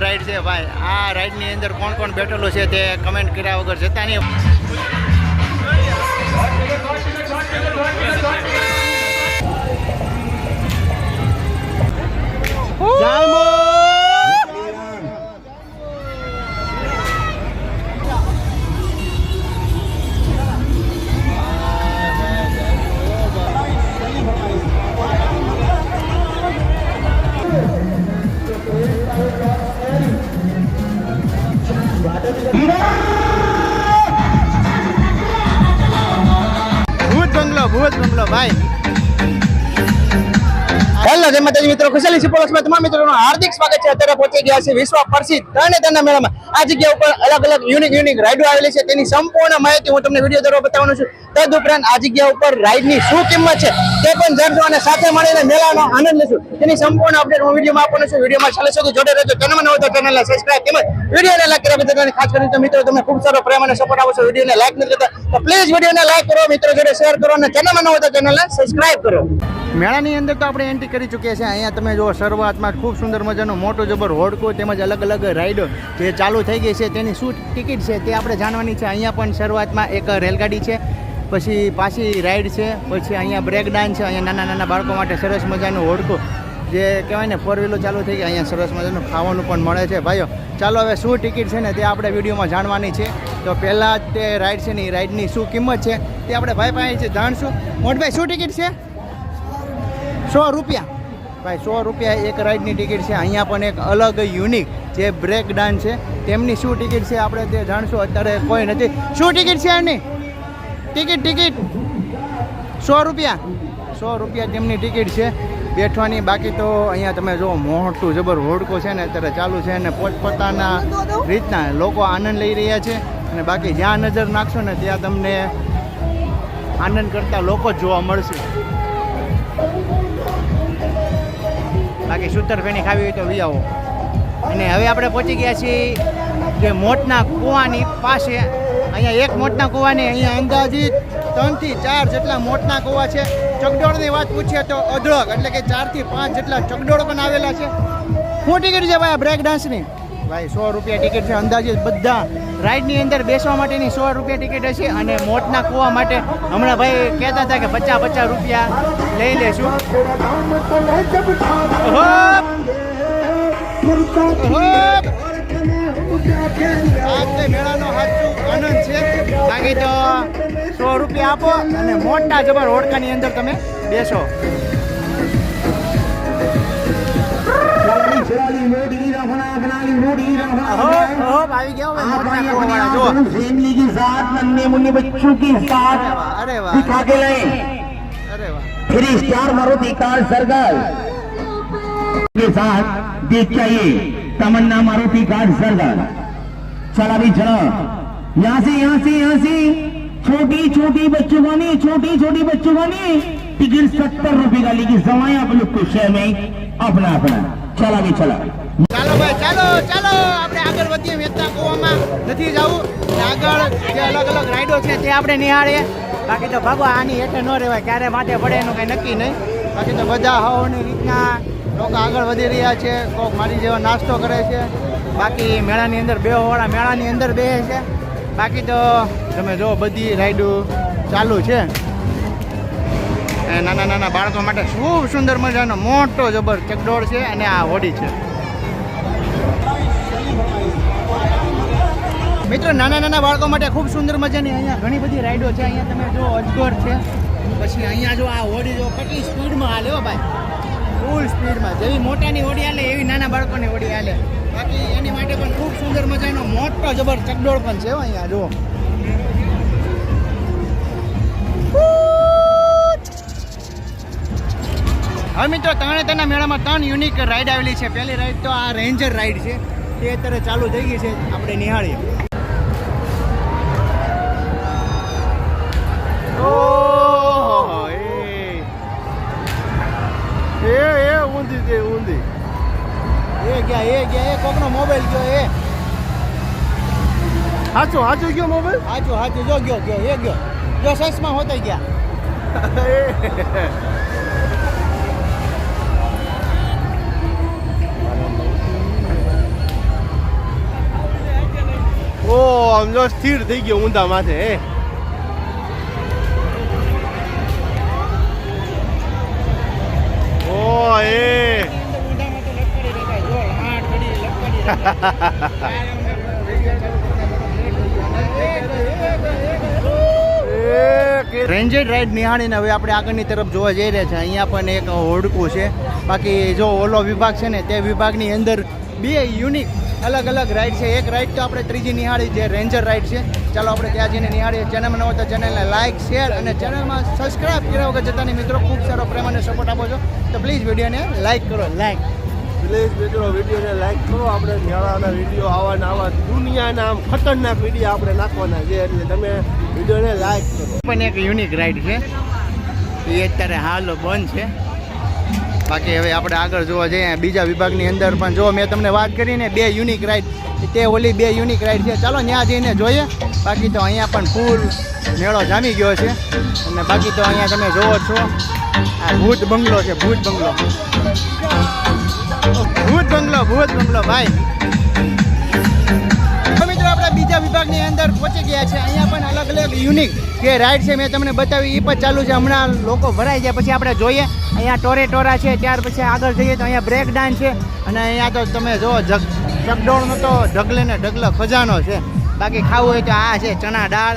Ride છે. ભાઈ, આ રાઈડની અંદર કોણ કોણ બેઠેલું છે તે કમેન્ટ કર્યા વગર જતા નહીં. ભૂત બંગલો ભૂત બંગલો ભાઈ હેલો, જય માતાજી મિત્રો. ખુશાલી સિપોલસમાં તમામ મિત્રોનું હાર્દિક સ્વાગત છે. અત્યારે પહોંચી ગયા છે વિશ્વ પ્રસિદ્ધ ત્રણે મેળામાં. આ જગ્યા ઉપર અલગ અલગ યુનિક યુનિક રાઇડો આવેલી છે. તેની સંપૂર્ણ માહિતી હું તમને વીડિયો દ્વારા બતાવવાનો છું. તદ ઉપરાંત આ જગ્યા ઉપર રાઈડની શું કિંમત છે તે પણ જાણશું અને સાથે મળીને મેળાનો આનંદ લેશું. તેની સંપૂર્ણ અપડેટ હું વિડીયોમાં આપવાનો છું. વિડીયોમાં છેલ્લે સુધી જોડે રહેજો. ચેનલમાં નવો તો ચેનલને સબસ્ક્રાઇબ તેમજ વિડીયોને લાઈક કરવા બદલ ખાસ કરીને મિત્રો તમે ખૂબ સારો પ્રેમ અને સપોર્ટ આપો છો. વિડીયોને લાઈક નથી કરતા તો પ્લીઝ વિડીયોને લાઈક કરો, મિત્રો જોડે શેર કરો અને ચેનલમાં નવો તો ચેનલને સબસ્ક્રાઇબ કરો. મેળાની અંદર તો આપણે એન્ટ્રી કરી ચૂક્યા છે. અહીંયા તમે જો શરૂઆતમાં ખૂબ સુંદર મજાનો મોટો જબર હોડકો તેમજ અલગ અલગ રાઈડો જે ચાલુ થઈ ગઈ છે, તેની શું ટિકિટ છે તે આપણે જાણવાની છે. અહીંયા પણ શરૂઆતમાં એક રેલગાડી છે, પછી પાછી રાઈડ છે, પછી અહીંયા બ્રેક ડાન્સ છે. અહીંયા નાના નાના બાળકો માટે સરસ મજાનું હોડકો જે કહેવાય ને ફોર વ્હીલો ચાલુ થઈ ગઈ અહીંયા સરસ મજાનું ખાવાનું પણ મળે છે. ભાઈઓ, ચાલો હવે શું ટિકિટ છે ને તે આપણે વિડીયોમાં જાણવાની છે. તો પહેલાં જ તે રાઈડ છે ને, એ રાઈડની શું કિંમત છે તે આપણે ભાઈ પાસે જાણશું. મોટભાઈ, શું ટિકિટ છે? સો રૂપિયા. ભાઈ, સો રૂપિયા એક રાઈડની ટિકિટ છે. અહીંયા પણ એક અલગ યુનિક જે બ્રેક ડાન્સ છે, તેમની શું ટિકિટ છે આપણે તે જાણશું. અત્યારે કોઈ નથી. શું ટિકિટ છે એની? Ticket ticket. સો રૂપિયા. સો રૂપિયા તેમની ટિકિટ છે. બેઠવાની બાકી તો અહીંયા તમે જો મોટું જબર હોડકો છે ને અત્યારે ચાલુ છે અને પોતપોતાના રીતના લોકો આનંદ લઈ રહ્યા છે. અને બાકી જ્યાં નજર નાખશો ને ત્યાં તમને આનંદ કરતા લોકો જોવા મળશે. બાકી સૂતર ફેણી ખાવી હોય તો વી આવો. અને હવે આપણે પહોંચી ગયા છીએ જે મોટના કૂવાની પાસે. અહીંયા એક મોટના કૂવાની, અહીંયા અંદાજિત ત્રણથી ચાર જેટલા મોટના કૂવા છે. ચકડોળની વાત પૂછીએ તો અઢળક, એટલે કે ચારથી પાંચ જેટલા ચકડોળ પણ આવેલા છે. શું ટિકિટ છે ભાઈ બ્રેક ડાન્સની ભાઈ, સો રૂપિયા ટિકિટ છે અંદાજે બધા રાઈડની અંદર બેસવા માટેની સો રૂપિયા ટિકિટ હશે અને મોટના કૂવા માટે હમણાં ભાઈ કહેતા હતા કે પચાસ પચાસ રૂપિયા લઈ લેશું. મેળાનો સાચું આનંદ છે. બાકી તો સો રૂપિયા આપો અને મોટા જબર હોડકાની અંદર તમે બેસો. ઓહો! ઓહો! આવી ગયો હવે મોટના કૂવાવાળા જુઓ. फैमिली के साथ नन्हे मुन्ने बच्चों के साथ અરે વાહ અરે વાહ दिखा के लाए અરે વાહ फिर स्टार मारुति कार सर्कल के साथ देख चाहिए तमन्ना मारुति कार सर्कल चला भी चला यहाँ से यहाँ से यहाँ से छोटी छोटी बच्चों को नहीं छोटी छोटी बच्चों को नहीं टिकट सत्तर रुपए का लेके समय आप लोग को शहर में अपना अपना ચલાવી ચલાવી. ચાલો ભાઈ, ચાલો ચાલો. આપણે આગળ વધીએ વેચતા કોવામાં. નથી જવું. આગળ જે અલગ અલગ રાઈડો છે તે આપણે નિહાળીએ. બાકી તો બાબા આની હેઠે ન રહેવાય. ક્યારે માટે પડે એનું કંઈ નક્કી નહીં. બાકી તો બધા હવાની રીતના લોકો આગળ વધી રહ્યા છે. કોક મારી જેવો નાસ્તો કરે છે. બાકી મેળાની અંદર બે હોવાળા મેળાની અંદર બે છે. બાકી તો તમે જો બધી રાઈડો ચાલુ છે. નાના નાના બાળકો માટે ખૂબ સુંદર મજાનો મોટો જબર ચકડોળ છે અને આ હોડી છે. મિત્રો, નાના નાના બાળકો માટે ખૂબ સુંદર મજાની અહીંયા ઘણી બધી રાઈડો છે. અહીંયા તમે જો અજગર છે. પછી અહીંયા જો આ હોડી જો કેટલી સ્પીડમાં હાલે હો ભાઈ. ફૂલ સ્પીડમાં. જેવી મોટાની હોડી હાલે, એવી નાના બાળકોની હોડી હાલે. બાકી એની માટે પણ ખૂબ સુંદર મજાનો મોટો જબર ચકડોળ પણ છે અહીંયા, જુઓ. હવે મિત્રો ત્રણે તેના મેળામાં ત્રણ યુનિક રાઈડ આવેલી છે. પહેલી રાઈડ તો આ રેન્જર રાઈડ છે. તે અત્યારે ચાલુ થઈ ગઈ છે. આપણે નિહાળીએ. ઓહો, એ. એ ઊંધી તે ઊંધી. એ ગયા એ ગયા એ કોકનો મોબાઈલ ગયો એ. હાચો હાચો ગયો મોબાઈલ હાચું હાચું જો ગયો ગયો એ ગયો. જો સસમાં હોતા ગયા. ઓ આમ જો સ્થિર થઈ ગયો ઊંધા માથે હે. ઓ એ. રેન્જેડ રાઈડ નિહાળીને હવે આપણે આગળની તરફ જોવા જઈ રહ્યા છે. અહીંયા પણ એક હોડકું છે. બાકી જો ઓલો વિભાગ છે ને તે વિભાગની અંદર બે યુનિક અલગ અલગ રાઇડ છે. એક રાઈડ તો આપણે ત્રીજી નિહાળી જે રેન્જર રાઈડ છે. ચાલો આપણે ત્યાં જઈને નિહાળીએ. ચેનલમાં ન હોય તો ચેનલને લાઇક શેર અને ચેનલમાં સબસ્ક્રાઇબ કર્યા વગર જતાની મિત્રો ખૂબ સારો પ્રેમ અને સપોર્ટ આપો છો. તો પ્લીઝ વિડીયોને લાઇક કરો. લાઇક પ્લીઝ મિત્રો વિડીયોને લાઈક કરો. આપણે ન્યાળાના વીડિયો આવા ને આવા દુનિયાના આમ ખતરનાક વીડિયો આપણે નાખવાના છે. એટલે તમે વિડીયોને લાઇક કરો. પણ એક યુનિક રાઇડ છે. એ અત્યારે હાલો બંધ છે. બાકી હવે આપણે આગળ જોવા જઈએ, બીજા વિભાગની અંદર પણ જો મેં તમને વાત કરીને બે યુનિક રાઇડ તે ઓલી બે યુનિક રાઇડ છે. ચાલો ત્યાં જઈને જોઈએ. બાકી તો અહીંયા પણ ફૂલ મેળો જામી ગયો છે. અને બાકી તો અહીંયા તમે જોવો છો, આ ભૂત બંગલો છે, ભૂત બંગલો. ભૂત બંગલો ભૂત બંગલો, ભાઈ. બીજા વિભાગની અંદર પહોંચી ગયા છે. અહીંયા પણ અલગ અલગ યુનિક જે રાઈડ છે, મેં તમને બતાવી એ પણ ચાલુ છે. હમણાં લોકો ભરાઈ જાય પછી આપણે જોઈએ, અહીંયા ટોરે ટોરા છે, ત્યાર પછી આગળ જઈએ તો અહીંયા બ્રેક ડાન્સ છે. અને અહીંયા તો તમે જો જગ ચકડોળનો તો ઢગલે ને ઢગલો ખજાનો છે. બાકી ખાવું હોય તો આ છે ચણા દાળ,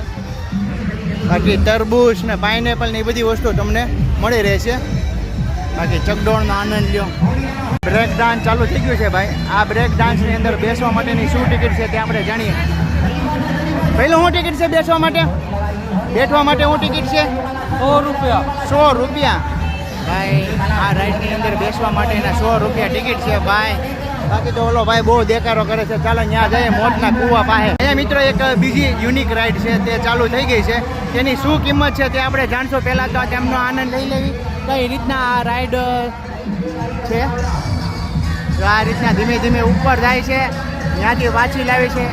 બાકી તરબૂચ ને પાઇનેપલ ને એ બધી વસ્તુ તમને મળી રહેશે. બાકી ચકડોળનો આનંદ લ્યો. બ્રેક ડાન્સ ચાલુ થઈ ગયું છે ભાઈ. આ બ્રેક ડાન્સની અંદર બેસવા માટેની શું ટિકિટ છે તે આપણે જાણીએ. પહેલું શું ટિકિટ છે બેસવા માટે? બેઠવા માટે શું ટિકિટ છે? સો રૂપિયા. સો રૂપિયા. ભાઈ આ રાઈડની અંદર બેસવા માટેના સો રૂપિયા ટિકિટ છે ભાઈ. બાકી તો ઓલો ભાઈ બહુ દેકારો કરે છે. ચાલો ત્યાં જઈએ મોટના કુવા પાસે. અહીંયા મિત્રો એક બીજી યુનિક રાઈડ છે તે ચાલુ થઈ ગઈ છે. તેની શું કિંમત છે તે આપણે જાણશો. પહેલાં તો તેમનો આનંદ લઈ લેવી. કઈ રીતના આ રાઈડ છે? તો આ રીતના ધીમે ધીમે ઉપર જાય છે. ત્યાંથી પાછી લાવે છે.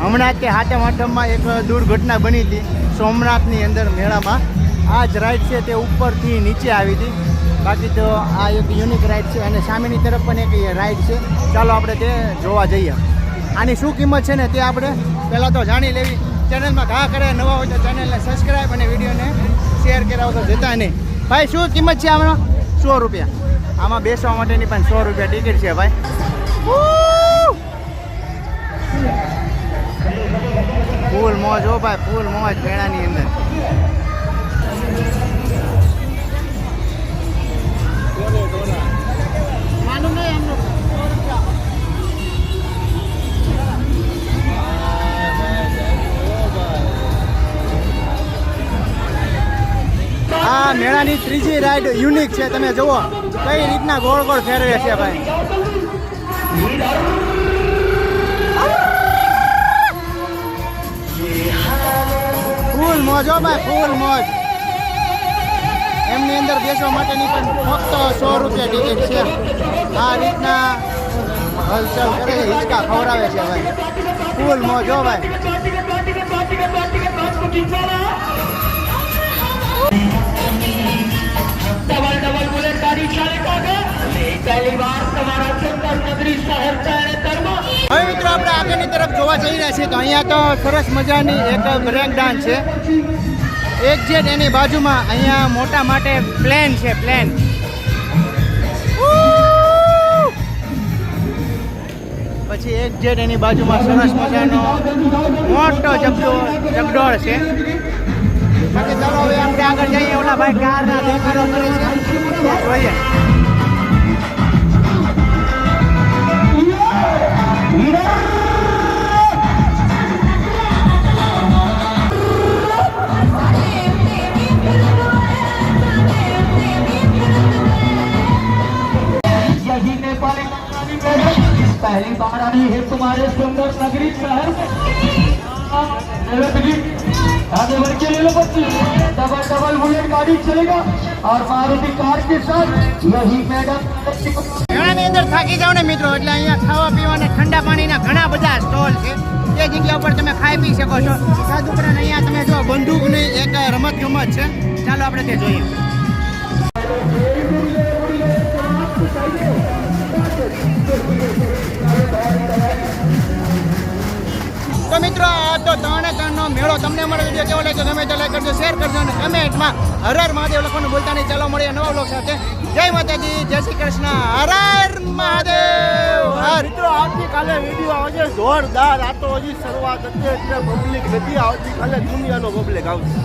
હમણાં જ તે હાથમ આઠમમાં એક દુર્ઘટના બની હતી. સોમનાથની અંદર મેળામાં. આ જ રાઈડ છે તે ઉપરથી નીચે આવી હતી. બાકી તો આ એક યુનિક રાઈડ છે અને સામેની તરફ પણ એક રાઈડ છે. ચાલો આપણે તે જોવા જઈએ. આની શું કિંમત છે ને તે આપણે પહેલાં તો જાણી લેવી. ચેનલમાં ઘા કરે નવા હોય તો ચેનલને સબસ્ક્રાઈબ અને વિડીયોને શેર કરાવો તો જતા નહીં. ભાઈ, શું કિંમત છે આમાં સો રૂપિયા. આમાં બેસવા માટેની પણ સો રૂપિયા ટિકિટ છે ભાઈ. ફૂલ મોજ હો ભાઈ, ફૂલ મોજ મેળાની અંદર. આ મેળાની ત્રીજી રાઈડ યુનિક છે. તમે જુઓ કઈ રીતના ગોળ ગોળ ફેરવે છે ભાઈ. ફૂલ મોજ ભાઈ, ફૂલ મોજ. એમની અંદર બેસવા માટેની પણ ફક્ત સો રૂપિયા ટિકિટ છે. આ રીતના હલચલ કરે છે હિંચકા ખવડાવે છે ભાઈ. ફૂલ મોજ ભાઈ. હવે મિત્રો, આપણે આગળની તરફ જોવા જઈ રહ્યા છીએ તો અહીંયા તો સરસ મજાની એક બ્રેક ડાન્સ છે. એક એની બાજુમાં અહીંયા મોટા માટે પ્લેન છે પ્લેન પછી એક જેટ એની બાજુમાં સરસ મજાનો મોટો જગડો જગડોળ છે. બાકી ચાલો હવે આપણે આગળ જઈએ ઓલા ભાઈ કારના દેખાડો કરે છે જોઈએ यही नेपाली मंगानी में पहली बार आई है तुम्हारे सुंदर नगरी शहर में चलो बिल्ली, आगे बढ़ के ले लो बच्ची डबल डबल बुलेट गाड़ी चलेगा और मारुति कार के साथ यही मैडम મેળાની અંદર થાકી જાવ ને મિત્રો એટલે અહીંયા ખાવા પીવાના ઠંડા પાણીના ઘણા બધા સ્ટોલ છે એ જગ્યા ઉપર તમે ખાઈ પી શકો છો સાદ ઉપરાંત અહીંયા તમે જો બંદૂકની એક રમત ગમત છે ચાલો આપણે તે જોઈએ તો મિત્રો મિત્રો આ તો ત્રણે ત્રણનો મેળો તમને અમારો વીડિયો કેવો લાગ્યો ગમે તો લાઈક કરજો શેર કરજો અને કમેન્ટમાં હર હર મહાદેવ લખવાનું ભૂલતા નહીં. ચાલો મળીએ નવા બ્લોગ સાથે. જય માતાજી, જય શ્રી કૃષ્ણ. હર હર મહાદેવ. હર. મિત્રો, આવતીકાલે વીડિયો આવશે. જોરદાર. આ તો હજી શરૂઆત હતી, એટલે પબ્લિક નથી આવતીકાલે દુનિયાનો પબ્લિક આવશે.